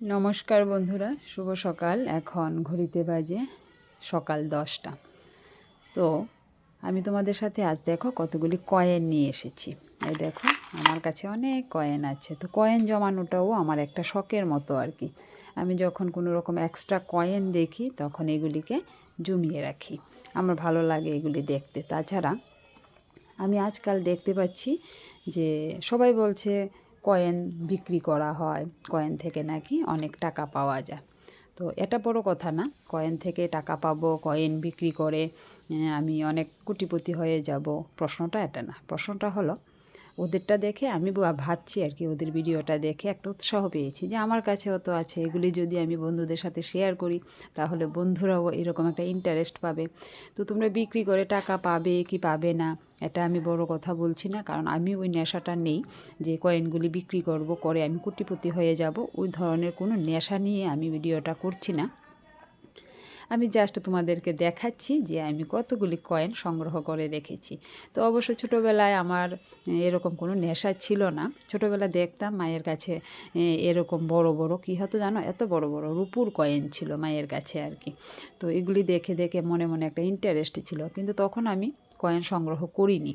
নমস্কার বন্ধুরা, শুভ সকাল। এখন ঘড়িতে বাজে সকাল দশটা। তো আমি তোমাদের সাথে আজ দেখো কতগুলি কয়েন নিয়ে এসেছি। এই দেখো, আমার কাছে অনেক কয়েন আছে। তো কয়েন জমানোটাও আমার একটা শখের মতো আর কি। আমি যখন কোনো রকম এক্সট্রা কয়েন দেখি, তখন এগুলিকে জমিয়ে রাখি। আমার ভালো লাগে এগুলি দেখতে। তাছাড়া আমি আজকাল দেখতে পাচ্ছি যে সবাই বলছে কয়েন বিক্রি করা হয়। কয়েন থেকে নাকি অনেক টাকা পাওয়া যায়। তো এটা বড় কথা না। কয়েন থেকে টাকা পাবো কয়েন বিক্রি করে আমি অনেক কোটিপতি হয়ে যাব। প্রশ্নটা এটা না। প্রশ্নটা হলো ওদেরটা দেখে আমি ভাবছি আর কি ওদের ভিডিওটা দেখে একটা উৎসাহ পেয়েছি যে আমার কাছেও তো আছে। এগুলি যদি আমি বন্ধুদের সাথে শেয়ার করি, তাহলে বন্ধুরাও এরকম একটা ইন্টারেস্ট পাবে। তো তোমরা বিক্রি করে টাকা পাবে কি পাবে না, এটা আমি বড় কথা বলছি না। কারণ আমি ওই নেশাটা নেই যে কয়েনগুলি বিক্রি করব, করে আমি কোটিপতি হয়ে যাব। ওই ধরনের কোনো নেশা নিয়ে আমি ভিডিওটা করছি না। আমি জাস্ট তোমাদেরকে দেখাচ্ছি যে আমি কতগুলি কয়েন সংগ্রহ করে রেখেছি। তো অবশ্য ছোটোবেলায় আমার এরকম কোনো নেশা ছিল না। ছোটোবেলা দেখতাম মায়ের কাছে এরকম বড় বড় কী হতো জানো? এত বড় বড় রূপুর কয়েন ছিল মায়ের কাছে আর কি। তো এগুলি দেখে দেখে মনে মনে একটা ইন্টারেস্ট ছিল। কিন্তু তখন আমি কয়েন সংগ্রহ করিনি।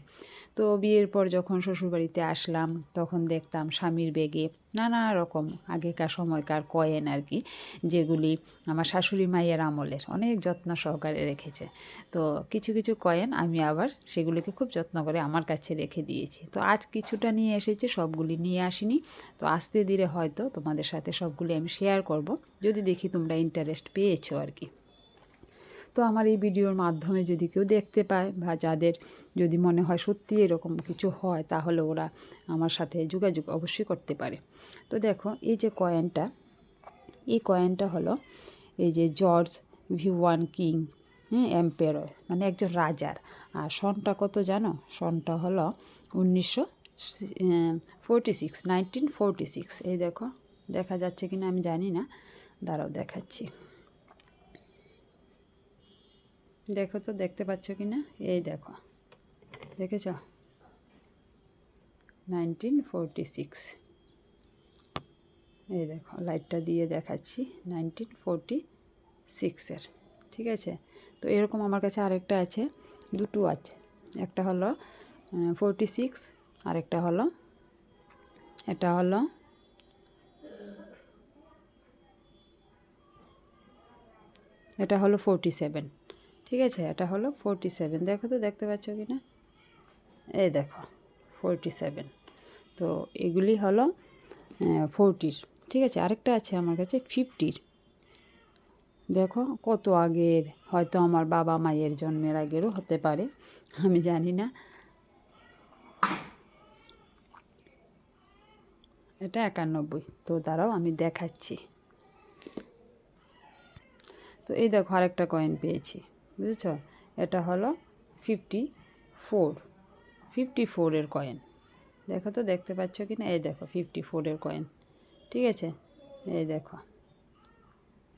তো বিয়ের পর যখন শ্বশুরবাড়িতে আসলাম, তখন দেখতাম স্বামীর বেগে নানা রকম আগেকার সময়কার কয়েন আর কি, যেগুলি আমার শাশুড়ি মায়ের আমলের অনেক যত্ন সহকারে রেখেছে। তো কিছু কিছু কয়েন আমি আবার সেগুলিকে খুব যত্ন করে আমার কাছে রেখে দিয়েছি। তো আজ কিছুটা নিয়ে এসেছি, সবগুলি নিয়ে আসিনি। তো আস্তে ধীরে হয়তো তোমাদের সাথে সবগুলি আমি শেয়ার করব। যদি দেখি তোমরা ইন্টারেস্ট পেয়েছ আর কি। তো আমার এই ভিডিওর মাধ্যমে যদি কেউ দেখতে পায় বা যাদের যদি মনে হয় সত্যি এরকম কিছু হয়, তাহলে ওরা আমার সাথে যোগাযোগ অবশ্যই করতে পারে। তো দেখো, এই যে কয়েনটা, এই কয়েনটা হলো এই যে জর্জ ভি ওয়ান কিং হ্যাঁ এম্পেরয় মানে একজন রাজার। আর সনটা কত জানো? সনটা হলো উনিশশো forty six nineteen forty six এই দেখো, দেখা যাচ্ছে কিনা আমি জানি না। দাঁড়াও দেখাচ্ছি। দেখো তো, দেখতে পাচ্ছ কি না? এই দেখো। দেখেছ? নাইনটিন সিক্স এই দেখো লাইটটা দিয়ে দেখাচ্ছি। নাইনটিন ফোরটি সিক্সের ঠিক আছে? তো এরকম আমার কাছে আরেকটা আছে, দুটো আছে। একটা হলো ফোরটি সিক্স আরেকটা হলো এটা হলো এটা হলো ফোরটি সেভেন ঠিক আছে, এটা হলো ফোরটি সেভেন দেখো তো, দেখতে পাচ্ছ কি না এই দেখো ফোরটি সেভেন তো এগুলি হলো ফোরটির ঠিক আছে, আরেকটা আছে আমার কাছে ফিফটির দেখো, কত আগের, হয়তো আমার বাবা মায়ের জন্মের আগেরও হতে পারে, আমি জানি না। এটা একানব্বই, তো দাঁড়াও, আমি দেখাচ্ছি। তো এই দেখো, আরেকটা কয়েন পেয়েছি। বুঝেছ? এটা হলো ফিফটি ফোর ফিফটি ফোরের কয়েন দেখো তো, দেখতে পাচ্ছ কি না এই দেখো ফিফটি ফোরের কয়েন ঠিক আছে? এই দেখো।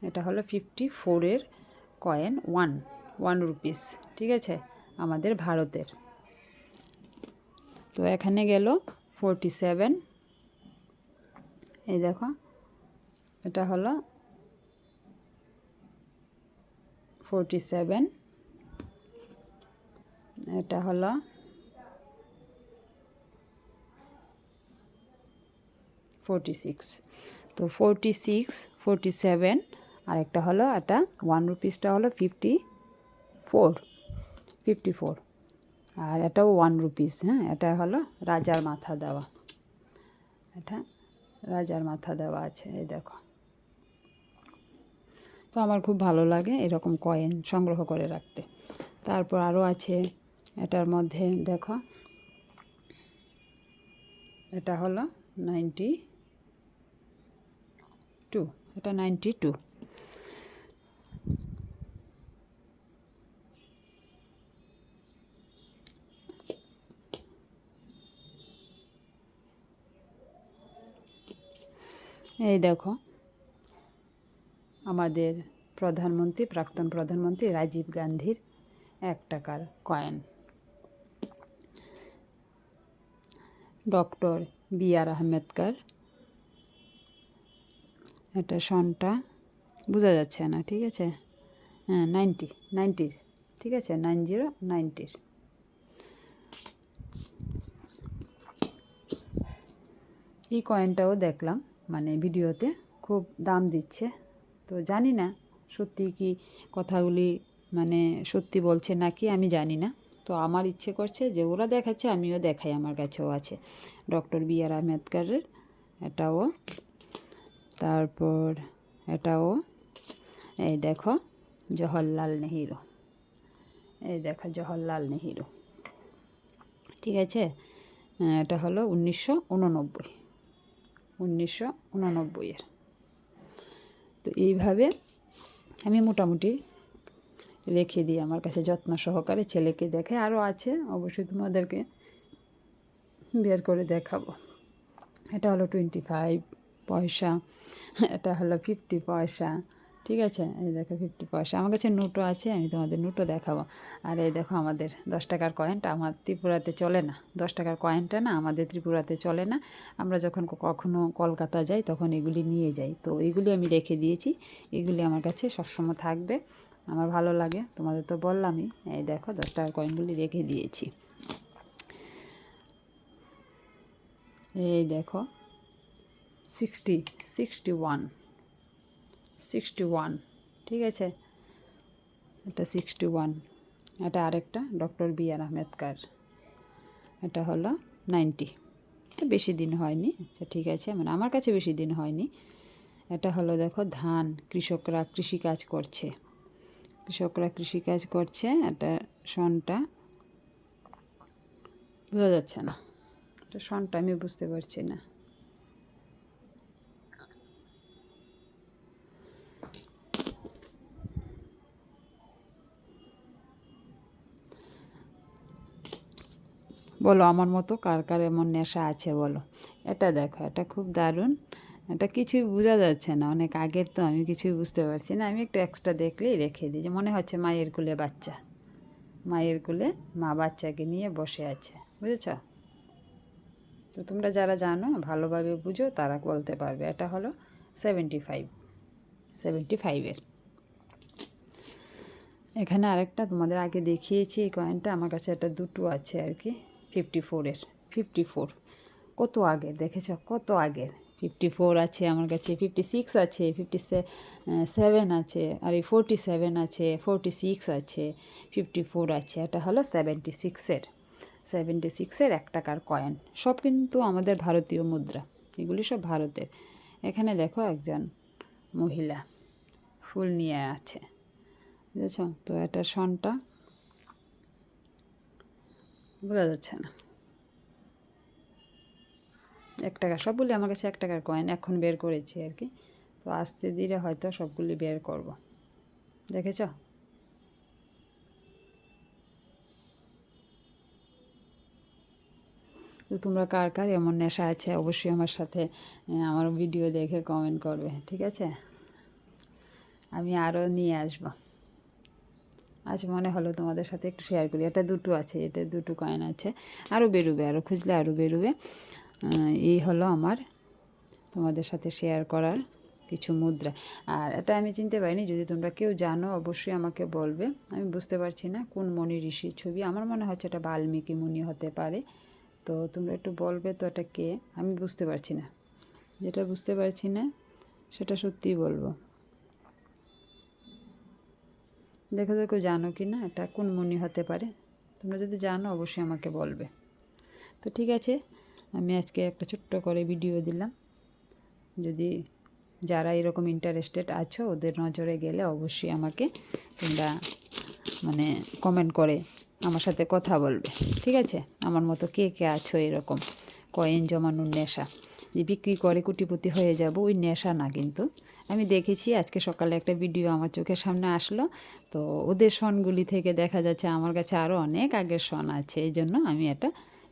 এটা হলো ফিফটি ফোরের কয়েন ওয়ান ওয়ান রুপিস ঠিক আছে? আমাদের ভারতের। তো এখানে গেল ফোরটি সেভেন এই দেখো, এটা হলো ফোরটি সেভেন এটা হলো ফোরটি সিক্স তো ফোরটি সিক্স ফোরটি সেভেন আর একটা হলো এটা ওয়ান রুপিসটা হলো ফিফটি ফোর ফিফটি ফোর আর এটাও ওয়ান রুপিস হ্যাঁ এটা হলো রাজার মাথা দেওয়া। এটা রাজার মাথা দেওয়া আছে, এই দেখো। তো আমার খুব ভালো লাগে এরকম কয়েন সংগ্রহ করে রাখতে। তারপর আরও আছে, এটার মধ্যে দেখো, এটা হলো নাইনটি টু, এটা নাইনটি টু। এই দেখো আমাদের প্রধানমন্ত্রী, প্রাক্তন প্রধানমন্ত্রী রাজীব গান্ধীর এক টাকার coin doctor B R Ambedkar. এটা সনটা বোঝা যাচ্ছে না, ঠিক আছে? হ্যাঁ নাইনটি নাইনটির ঠিক আছে? নাইন জিরো নাইনটির এই কয়েনটাও দেখলাম মানে ভিডিওতে খুব দাম দিচ্ছে। তো জানি না, সত্যি কি কথাগুলি মানে সত্যি বলছে নাকি আমি জানি না। তো আমার ইচ্ছে করছে যে ওরা দেখাচ্ছে, আমিও দেখাই আমার কাছেও আছে। ডক্টর বি আর আম্বেদকারের, এটাও। তারপর এটাও। এই দেখো, জওহরলাল নেহেরু। এই দেখো, জওহরলাল নেহেরু। ঠিক আছে? এটা হলো উনিশশো উননব্বই। উনিশশো উননব্বইয়ের তো এইভাবে আমি মোটামুটি রেখে দিই আমার কাছে যত্ন সহকারে, ছেলেকে দেখে আরও আছে, অবশ্যই তোমাদেরকে বের করে দেখাবো। এটা হলো টোয়েন্টি ফাইভ পয়সা, এটা হলো ফিফটি পয়সা। ঠিক আছে? এই দেখো ফিফটি পয়সা। আমার কাছে নোটও আছে, আমি তোমাদের নোটও দেখাবো। আর এই দেখো আমাদের দশ টাকার কয়েনটা আমার ত্রিপুরাতে চলে না। দশ টাকার কয়েনটা না আমাদের ত্রিপুরাতে চলে না। আমরা যখন কখনো কলকাতা যাই, তখন এগুলি নিয়ে যাই। তো এগুলি আমি রেখে দিয়েছি। এগুলি আমার কাছে সবসময় থাকবে। আমার ভালো লাগে। তোমাদের তো বললামই। এই দেখো দশ টাকার কয়েনগুলি রেখে দিয়েছি। এই দেখো sixty sixty one sixty one, ঠিক আছে? এটা সিক্সটি ওয়ান, এটা আরেকটা ডক্টর বি আর আহমেদকার। এটা হলো নাইনটি বেশি দিন হয়নি। আচ্ছা ঠিক আছে মানে আমার কাছে বেশি দিন হয়নি। এটা হলো দেখো ধান, কৃষকরা কৃষিকাজ করছে। কৃষকরা কৃষিকাজ করছে, এটা সনটা বোঝা যাচ্ছে না। এটা সনটা আমি বুঝতে পারছি না। বলো আমার মতো কার কার এমন নেশা আছে বলো। এটা দেখো, এটা খুব দারুণ। এটা কিছুই বোঝা যাচ্ছে না, অনেক আগের তো আমি কিছুই বুঝতে পারছি না। আমি একটু এক্সট্রা দেখলেই রেখে দিই, যে মনে হচ্ছে মায়ের কুলে বাচ্চা। মায়ের কুলে মা বাচ্চাকে নিয়ে বসে আছে, বুঝেছ? তো তোমরা যারা জানো, ভালোভাবে বুঝো, তারা বলতে পারবে। এটা হলো সেভেন্টি ফাইভ সেভেন্টি ফাইভের এখানে আরেকটা তোমাদের আগে দেখিয়েছি এই কয়েনটা আমার কাছে একটা দুটো আছে আর কি। ফিফটি ফোরের ফিফটি ফোর কত আগে? দেখেছ? কত আগের ফিফটি ফোর আছে আমার কাছে ফিফটি সিক্স আছে ফিফটি সেভেন আছে, আর এই ফোরটি সেভেন আছে ফোরটি সিক্স আছে ফিফটি ফোর আছে। এটা হলো সেভেন্টি সিক্সের সেভেন্টি সিক্সের এক টাকার কয়েন সব কিন্তু আমাদের ভারতীয় মুদ্রা, এগুলি সব ভারতের। এখানে দেখো একজন মহিলা, ফুল নিয়ে আছে। বুঝেছ? তো এটা সনটা বোঝা যাচ্ছে না। এক টাকা, সবগুলি আমার কাছে এক টাকার কয়েন এখন বের করেছি আর কি। তো আস্তে ধীরে হয়তো সবগুলি বের করব। দেখেছ? তো তোমরা কার কার এমন নেশা আছে? অবশ্যই আমার সাথে আমার ভিডিও দেখে কমেন্ট করবে, ঠিক আছে? আমি আরও নিয়ে আসব। আজ মনে হলো তোমাদের সাথে একটু শেয়ার করি। এটা দুটো আছে, এটা দুটো কয়েন আছে। আরও বেরোবে আরও খুঁজলে আরও বেরোবে। এই হলো আমার তোমাদের সাথে শেয়ার করার কিছু মুদ্রা। আর এটা আমি চিনতে পারিনি, যদি তোমরা কেউ জানো, অবশ্যই আমাকে বলবে। আমি বুঝতে পারছি না কোন মণি ঋষির ছবি। আমার মনে হচ্ছে এটা বাল্মীকি মুনি হতে পারে। তো তোমরা একটু বলবে তো এটা কে? আমি বুঝতে পারছি না। যেটা বুঝতে পারছি না, সেটা সত্যিই বলব। দেখো দেখো জানো কি না এটা কোন মুনি হতে পারে। তোমরা যদি জানো, অবশ্যই আমাকে বলবে। তো ঠিক আছে, আমি আজকে একটা ছোট্ট করে ভিডিও দিলাম। যদি যারা এরকম ইন্টারেস্টেড আছো, ওদের নজরে গেলে অবশ্যই আমাকে তোমরা মানে কমেন্ট করে আমার সাথে কথা বলবে। ঠিক আছে? আমার মতো কে কে আছো এরকম? কয়েন জমানোর নেশা। যে বিক্রি করে কুটিপতি হয়ে যাব, ওই নেশা না কিন্তু। আমি দেখেছি আজকে সকালে একটা ভিডিও আমার চোখের সামনে আসলো। তো ওদের সনগুলি থেকে দেখা যাচ্ছে আমার কাছে আরও অনেক আগের সন আছে, এই জন্য আমি এটা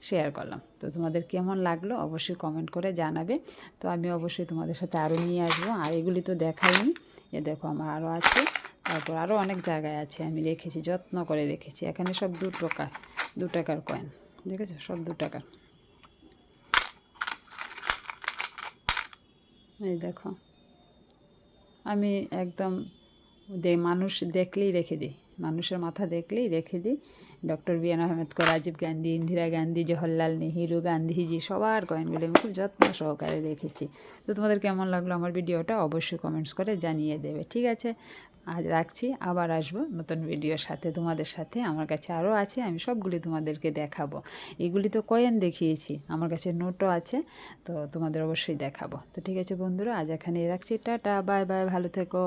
শেয়ার করলাম। তো তোমাদের কেমন লাগল অবশ্যই কমেন্ট করে জানাবে। তো আমি অবশ্যই তোমাদের সাথে আরও নিয়ে আসব। আর এগুলি তো দেখাইনি। এ দেখো আমার আরও আছে। তারপর আরও অনেক জায়গায় আছে, আমি রেখেছি, যত্ন করে রেখেছি। এখানে সব দু টাকা দু টাকার কয়েন দেখেছ? সব দু টাকার। এই দেখো। আমি একদম মানুষ দেখলেই রেখে দিই। মানুষের মাথা দেখলেই রেখে দিই। Doctor B N Ambedkar, Rajiv Gandhi, Indira Gandhi, Jawaharlal Nehru, Gandhiji, সবার কয়েনগুলি আমি খুব যত্ন সহকারে রেখেছি তো তোমাদের কেমন লাগল আমার ভিডিওটা অবশ্যই কমেন্টস করে জানিয়ে দেবে, ঠিক আছে? আজ রাখছি, আবার আসব নতুন ভিডিওর সাথে তোমাদের সাথে। আমার কাছে আরও আছে, আমি সবগুলি তোমাদেরকে দেখাবো। এগুলি তো কয়েন দেখিয়েছি, আমার কাছে নোটও আছে, তো তোমাদের অবশ্যই দেখাবো। তো ঠিক আছে বন্ধুরা, আজ এখানে রাখছি, টাটা, বাই বাই, ভালো থেকো।